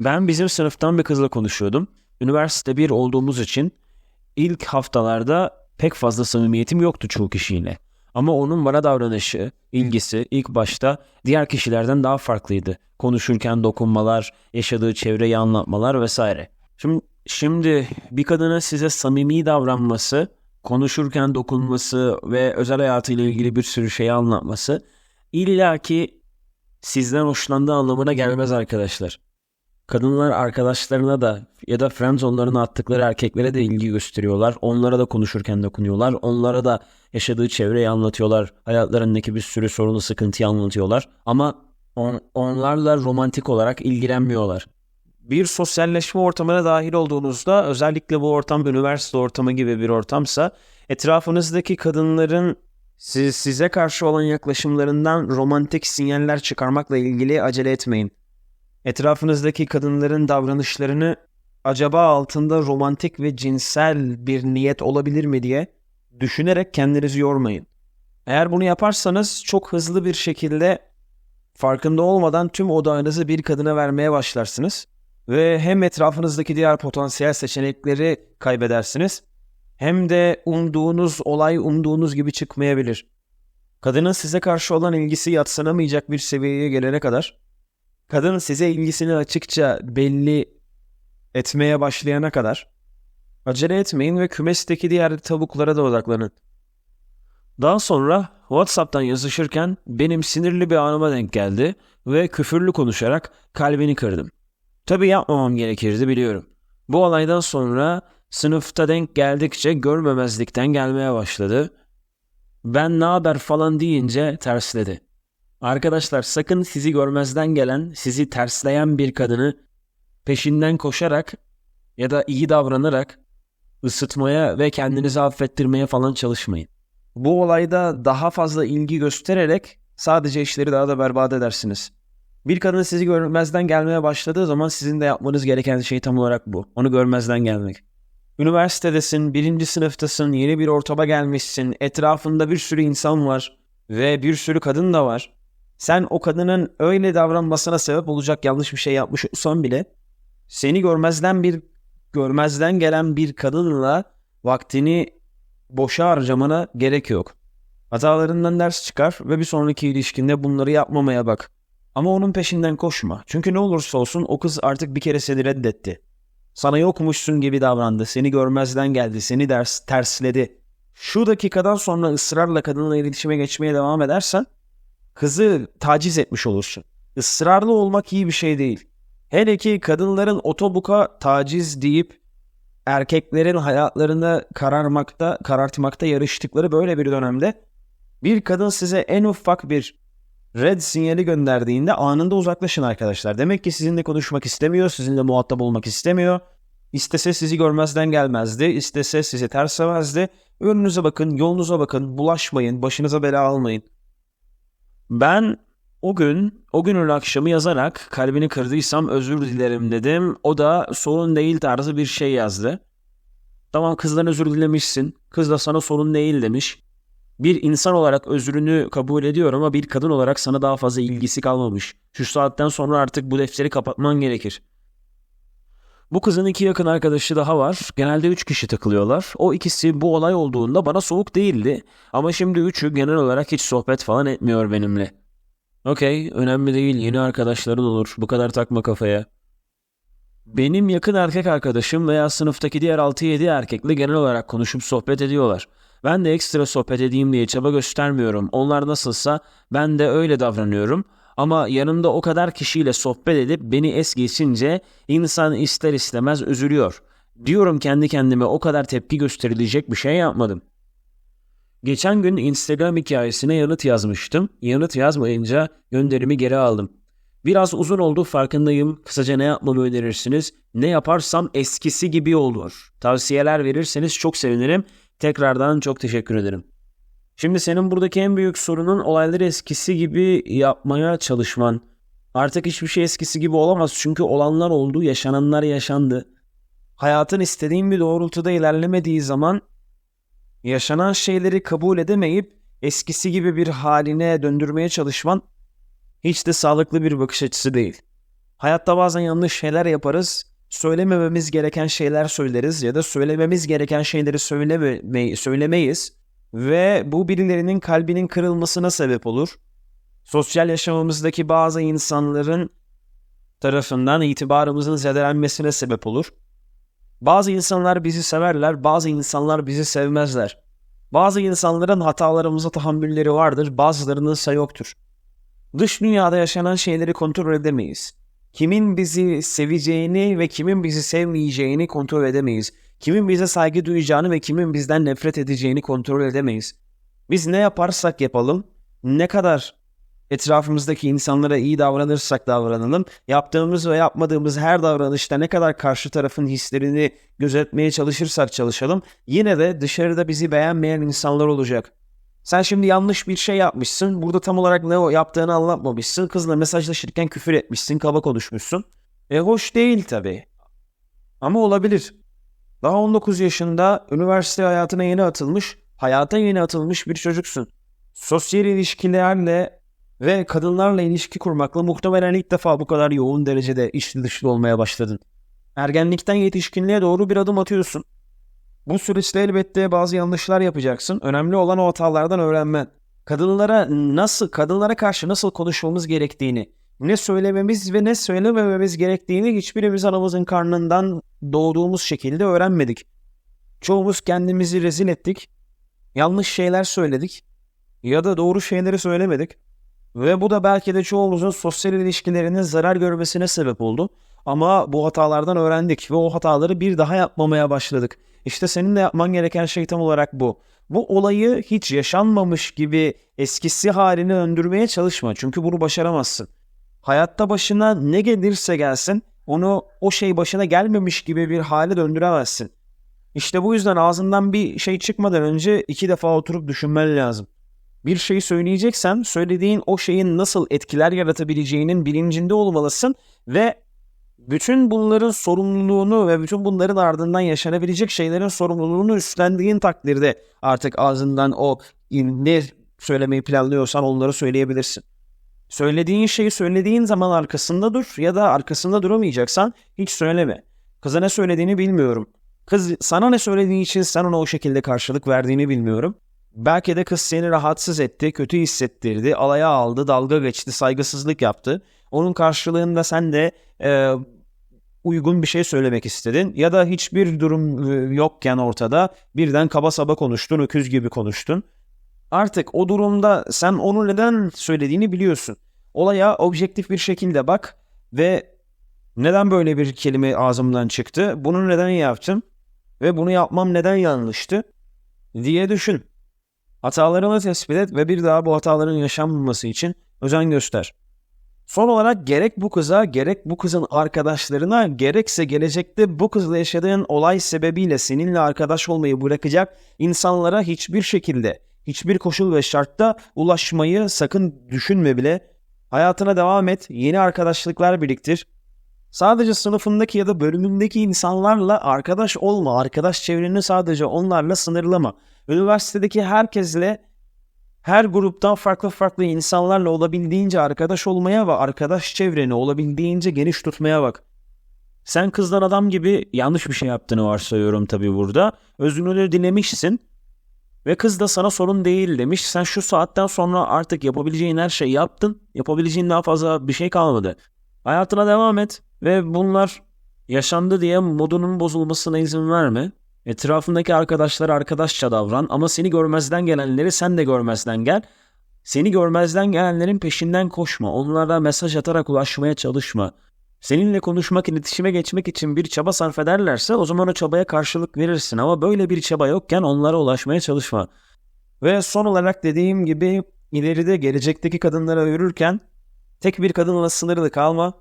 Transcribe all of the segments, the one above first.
Ben bizim sınıftan bir kızla konuşuyordum. Üniversite bir olduğumuz için ilk haftalarda pek fazla samimiyetim yoktu çoğu kişiyle. Ama onun bana davranışı, ilgisi ilk başta diğer kişilerden daha farklıydı. Konuşurken dokunmalar, yaşadığı çevreyi anlatmalar vesaire. Şimdi, şimdi bir kadının size samimi davranması, konuşurken dokunması ve özel hayatıyla ilgili bir sürü şeyi anlatması illaki sizden hoşlandığı anlamına gelmez arkadaşlar. Kadınlar arkadaşlarına da ya da friendzone'larına attıkları erkeklere de ilgi gösteriyorlar. Onlara da konuşurken dokunuyorlar. Onlara da yaşadığı çevreyi anlatıyorlar. Hayatlarındaki bir sürü sorunu, sıkıntıyı anlatıyorlar. Ama on, onlarla romantik olarak ilgilenmiyorlar. Bir sosyalleşme ortamına dahil olduğunuzda özellikle bu ortam üniversite ortamı gibi bir ortamsa etrafınızdaki kadınların siz, size karşı olan yaklaşımlarından romantik sinyaller çıkarmakla ilgili acele etmeyin. Etrafınızdaki kadınların davranışlarını acaba altında romantik ve cinsel bir niyet olabilir mi diye düşünerek kendinizi yormayın. Eğer bunu yaparsanız çok hızlı bir şekilde farkında olmadan tüm odağınızı bir kadına vermeye başlarsınız ve hem etrafınızdaki diğer potansiyel seçenekleri kaybedersiniz hem de umduğunuz olay umduğunuz gibi çıkmayabilir. Kadının size karşı olan ilgisi yatsınamayacak bir seviyeye gelene kadar, kadın size ilgisini açıkça belli etmeye başlayana kadar acele etmeyin ve kümesteki diğer tavuklara da odaklanın. Daha sonra WhatsApp'tan yazışırken benim sinirli bir anıma denk geldi ve küfürlü konuşarak kalbini kırdım. Tabii yapmamam gerekirdi biliyorum. Bu olaydan sonra sınıfta denk geldikçe görmemezlikten gelmeye başladı. Ben ne haber falan deyince tersledi. Arkadaşlar sakın sizi görmezden gelen, sizi tersleyen bir kadını peşinden koşarak ya da iyi davranarak ısıtmaya ve kendinizi affettirmeye falan çalışmayın. Bu olayda daha fazla ilgi göstererek sadece işleri daha da berbat edersiniz. Bir kadın sizi görmezden gelmeye başladığı zaman sizin de yapmanız gereken şey tam olarak bu. Onu görmezden gelmek. Üniversitedesin, birinci sınıftasın, yeni bir ortama gelmişsin, etrafında bir sürü insan var ve bir sürü kadın da var. Sen o kadının öyle davranmasına sebep olacak yanlış bir şey yapmış olsan bile seni görmezden bir görmezden gelen bir kadınla vaktini boşa harcamana gerek yok. Hatalarından ders çıkar ve bir sonraki ilişkinde bunları yapmamaya bak. Ama onun peşinden koşma. Çünkü ne olursa olsun o kız artık bir kere seni reddetti. Sana yokmuşsun gibi davrandı. Seni görmezden geldi. Seni ders tersledi. Şu dakikadan sonra ısrarla kadınla iletişime geçmeye devam edersen kızı taciz etmiş olursun. Israrlı olmak iyi bir şey değil. Hele ki kadınların otobuka taciz deyip erkeklerin hayatlarını kararmakta, karartmakta yarıştıkları böyle bir dönemde bir kadın size en ufak bir red sinyali gönderdiğinde anında uzaklaşın arkadaşlar. Demek ki sizinle konuşmak istemiyor, sizinle muhatap olmak istemiyor. İstese sizi görmezden gelmezdi, istese sizi terslemezdi. Önünüze bakın, yolunuza bakın, bulaşmayın, başınıza bela almayın. Ben o gün, o günün akşamı yazarak kalbini kırdıysam özür dilerim dedim. O da sorun değil tarzı bir şey yazdı. Tamam kızdan özür dilemişsin. Kız da sana sorun değil demiş. Bir insan olarak özrünü kabul ediyorum ama bir kadın olarak sana daha fazla ilgisi kalmamış. Şu saatten sonra artık bu defteri kapatman gerekir. Bu kızın iki yakın arkadaşı daha var. Genelde üç kişi takılıyorlar. O ikisi bu olay olduğunda bana soğuk değildi. Ama şimdi üçü genel olarak hiç sohbet falan etmiyor benimle. Okey, önemli değil. Yeni arkadaşların olur. Bu kadar takma kafaya. Benim yakın erkek arkadaşım veya sınıftaki diğer 6-7 erkekle genel olarak konuşup sohbet ediyorlar. Ben de ekstra sohbet edeyim diye çaba göstermiyorum. Onlar nasılsa ben de öyle davranıyorum. Ama yanımda o kadar kişiyle sohbet edip beni es geçince insan ister istemez üzülüyor. Diyorum kendi kendime o kadar tepki gösterilecek bir şey yapmadım. Geçen gün Instagram hikayesine yanıt yazmıştım. Yanıt yazmayınca gönderimi geri aldım. Biraz uzun oldu farkındayım. Kısaca ne yapmamı önerirsiniz? Ne yaparsam eskisi gibi olur. Tavsiyeler verirseniz çok sevinirim. Tekrardan çok teşekkür ederim. Şimdi senin buradaki en büyük sorunun olayları eskisi gibi yapmaya çalışman. Artık hiçbir şey eskisi gibi olamaz çünkü olanlar oldu, yaşananlar yaşandı. Hayatın istediğin bir doğrultuda ilerlemediği zaman yaşanan şeyleri kabul edemeyip eskisi gibi bir haline döndürmeye çalışman hiç de sağlıklı bir bakış açısı değil. Hayatta bazen yanlış şeyler yaparız. Söylemememiz gereken şeyler söyleriz ya da söylememiz gereken şeyleri söyleme, söylemeyiz. Ve bu birilerinin kalbinin kırılmasına sebep olur. Sosyal yaşamımızdaki bazı insanların tarafından itibarımızın zedelenmesine sebep olur. Bazı insanlar bizi severler, bazı insanlar bizi sevmezler. Bazı insanların hatalarımıza tahammülleri vardır, bazılarının ise yoktur. Dış dünyada yaşanan şeyleri kontrol edemeyiz. Kimin bizi seveceğini ve kimin bizi sevmeyeceğini kontrol edemeyiz. Kimin bize saygı duyacağını ve kimin bizden nefret edeceğini kontrol edemeyiz. Biz ne yaparsak yapalım, ne kadar etrafımızdaki insanlara iyi davranırsak davranalım, yaptığımız ve yapmadığımız her davranışta ne kadar karşı tarafın hislerini gözetmeye çalışırsak çalışalım, yine de dışarıda bizi beğenmeyen insanlar olacak. Sen şimdi yanlış bir şey yapmışsın. Burada tam olarak ne o yaptığını anlatmamışsın. Kızla mesajlaşırken küfür etmişsin, kaba konuşmuşsun. E hoş değil tabii. Ama olabilir. Daha 19 yaşında üniversite hayatına yeni atılmış, hayata yeni atılmış bir çocuksun. Sosyal ilişkilerle ve kadınlarla ilişki kurmakla muhtemelen ilk defa bu kadar yoğun derecede içli dışlı olmaya başladın. Ergenlikten yetişkinliğe doğru bir adım atıyorsun. Bu süreçte elbette bazı yanlışlar yapacaksın. Önemli olan o hatalardan öğrenmen. Kadınlara nasıl, kadınlara karşı nasıl konuşmamız gerektiğini, ne söylememiz ve ne söylemememiz gerektiğini hiçbirimiz anamızın karnından doğduğumuz şekilde öğrenmedik. Çoğumuz kendimizi rezil ettik, yanlış şeyler söyledik ya da doğru şeyleri söylemedik. Ve bu da belki de çoğumuzun sosyal ilişkilerinin zarar görmesine sebep oldu. Ama bu hatalardan öğrendik ve o hataları bir daha yapmamaya başladık. İşte senin de yapman gereken şey tam olarak bu. Bu olayı hiç yaşanmamış gibi eskisi halini döndürmeye çalışma. Çünkü bunu başaramazsın. Hayatta başına ne gelirse gelsin onu o şey başına gelmemiş gibi bir hale döndüremezsin. İşte bu yüzden ağzından bir şey çıkmadan önce iki defa oturup düşünmen lazım. Bir şeyi söyleyeceksen söylediğin o şeyin nasıl etkiler yaratabileceğinin bilincinde olmalısın ve bütün bunların sorumluluğunu ve bütün bunların ardından yaşanabilecek şeylerin sorumluluğunu üstlendiğin takdirde artık ağzından o ne söylemeyi planlıyorsan onları söyleyebilirsin. Söylediğin şeyi söylediğin zaman arkasında dur ya da arkasında duramayacaksan hiç söyleme. Kıza ne söylediğini bilmiyorum. Kız sana ne söylediği için sen ona o şekilde karşılık verdiğini bilmiyorum. Belki de kız seni rahatsız etti, kötü hissettirdi, alaya aldı, dalga geçti, saygısızlık yaptı. Onun karşılığında sen de e, uygun bir şey söylemek istedin ya da hiçbir durum e, yokken ortada birden kaba saba konuştun, öküz gibi konuştun. Artık o durumda sen onu neden söylediğini biliyorsun. Olaya objektif bir şekilde bak ve neden böyle bir kelime ağzımdan çıktı? Bunu neden yaptım? Ve bunu yapmam neden yanlıştı? diye düşün. Hatalarını tespit et ve bir daha bu hataların yaşanmaması için özen göster. Son olarak gerek bu kıza gerek bu kızın arkadaşlarına gerekse gelecekte bu kızla yaşadığın olay sebebiyle seninle arkadaş olmayı bırakacak insanlara hiçbir şekilde, hiçbir koşul ve şartta ulaşmayı sakın düşünme bile. Hayatına devam et, yeni arkadaşlıklar biriktir. Sadece sınıfındaki ya da bölümündeki insanlarla arkadaş olma, arkadaş çevreni sadece onlarla sınırlama. Üniversitedeki herkesle her gruptan farklı farklı insanlarla olabildiğince arkadaş olmaya ve arkadaş çevreni olabildiğince geniş tutmaya bak. Sen kızdan adam gibi yanlış bir şey yaptığını varsayıyorum tabii burada. Özünü dilemişsin ve kız da sana sorun değil demiş. Sen şu saatten sonra artık yapabileceğin her şeyi yaptın. Yapabileceğin daha fazla bir şey kalmadı. Hayatına devam et ve bunlar yaşandı diye modunun bozulmasına izin verme. Etrafındaki arkadaşlar arkadaşça davran ama seni görmezden gelenleri sen de görmezden gel. Seni görmezden gelenlerin peşinden koşma. Onlara mesaj atarak ulaşmaya çalışma. Seninle konuşmak, iletişime geçmek için bir çaba sarf ederlerse o zaman o çabaya karşılık verirsin. Ama böyle bir çaba yokken onlara ulaşmaya çalışma. Ve son olarak dediğim gibi ileride gelecekteki kadınlara yürürken tek bir kadınla sınırlı kalma.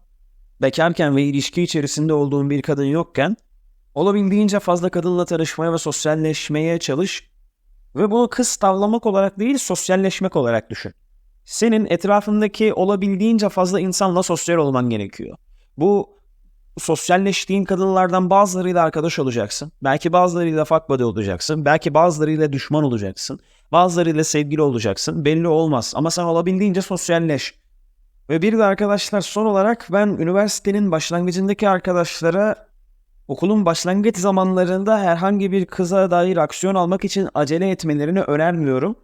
Bekarken ve ilişki içerisinde olduğun bir kadın yokken Olabildiğince fazla kadınla tanışmaya ve sosyalleşmeye çalış ve bunu kız tavlamak olarak değil sosyalleşmek olarak düşün. Senin etrafındaki olabildiğince fazla insanla sosyal olman gerekiyor. Bu sosyalleştiğin kadınlardan bazılarıyla arkadaş olacaksın. Belki bazılarıyla fuck buddy olacaksın. Belki bazılarıyla düşman olacaksın. Bazılarıyla sevgili olacaksın. Belli olmaz ama sen olabildiğince sosyalleş. Ve bir de arkadaşlar son olarak ben üniversitenin başlangıcındaki arkadaşlara okulun başlangıç zamanlarında herhangi bir kıza dair aksiyon almak için acele etmelerini önermiyorum.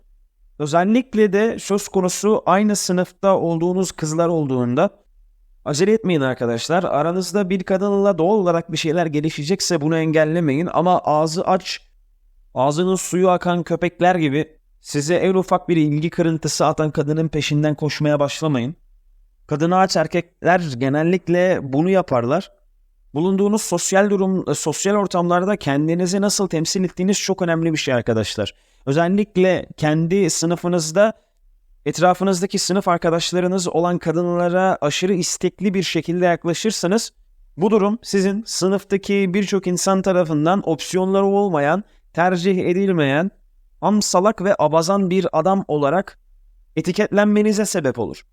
Özellikle de söz konusu aynı sınıfta olduğunuz kızlar olduğunda acele etmeyin arkadaşlar. Aranızda bir kadınla doğal olarak bir şeyler gelişecekse bunu engellemeyin ama ağzı aç, ağzının suyu akan köpekler gibi size en ufak bir ilgi kırıntısı atan kadının peşinden koşmaya başlamayın. Kadını aç erkekler genellikle bunu yaparlar. Bulunduğunuz sosyal durum, sosyal ortamlarda kendinizi nasıl temsil ettiğiniz çok önemli bir şey arkadaşlar. Özellikle kendi sınıfınızda etrafınızdaki sınıf arkadaşlarınız olan kadınlara aşırı istekli bir şekilde yaklaşırsanız bu durum sizin sınıftaki birçok insan tarafından opsiyonları olmayan, tercih edilmeyen, am salak ve abazan bir adam olarak etiketlenmenize sebep olur.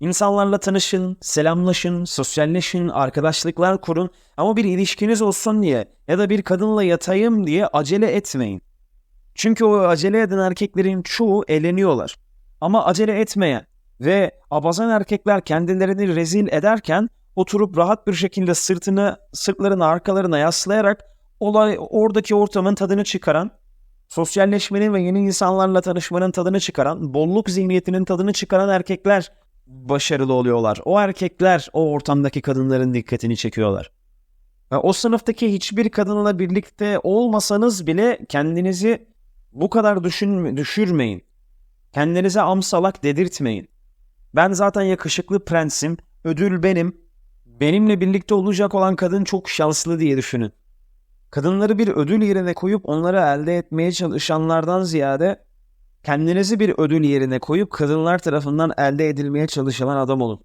İnsanlarla tanışın, selamlaşın, sosyalleşin, arkadaşlıklar kurun ama bir ilişkiniz olsun diye ya da bir kadınla yatayım diye acele etmeyin. Çünkü o acele eden erkeklerin çoğu eleniyorlar. Ama acele etmeyen ve abazan erkekler kendilerini rezil ederken oturup rahat bir şekilde sırtını, sırtlarını arkalarına yaslayarak olay oradaki ortamın tadını çıkaran, sosyalleşmenin ve yeni insanlarla tanışmanın tadını çıkaran, bolluk zihniyetinin tadını çıkaran erkekler başarılı oluyorlar. O erkekler o ortamdaki kadınların dikkatini çekiyorlar. O sınıftaki hiçbir kadınla birlikte olmasanız bile kendinizi bu kadar düşün, düşürmeyin. Kendinize amsalak dedirtmeyin. Ben zaten yakışıklı prensim, ödül benim. Benimle birlikte olacak olan kadın çok şanslı diye düşünün. Kadınları bir ödül yerine koyup onları elde etmeye çalışanlardan ziyade kendinizi bir ödül yerine koyup kadınlar tarafından elde edilmeye çalışılan adam olun.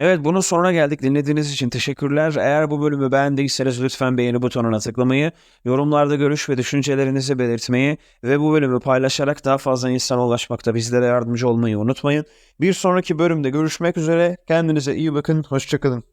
Evet bunun sonuna geldik. Dinlediğiniz için teşekkürler. Eğer bu bölümü beğendiyseniz lütfen beğeni butonuna tıklamayı, yorumlarda görüş ve düşüncelerinizi belirtmeyi ve bu bölümü paylaşarak daha fazla insana ulaşmakta bizlere yardımcı olmayı unutmayın. Bir sonraki bölümde görüşmek üzere. Kendinize iyi bakın. Hoşçakalın.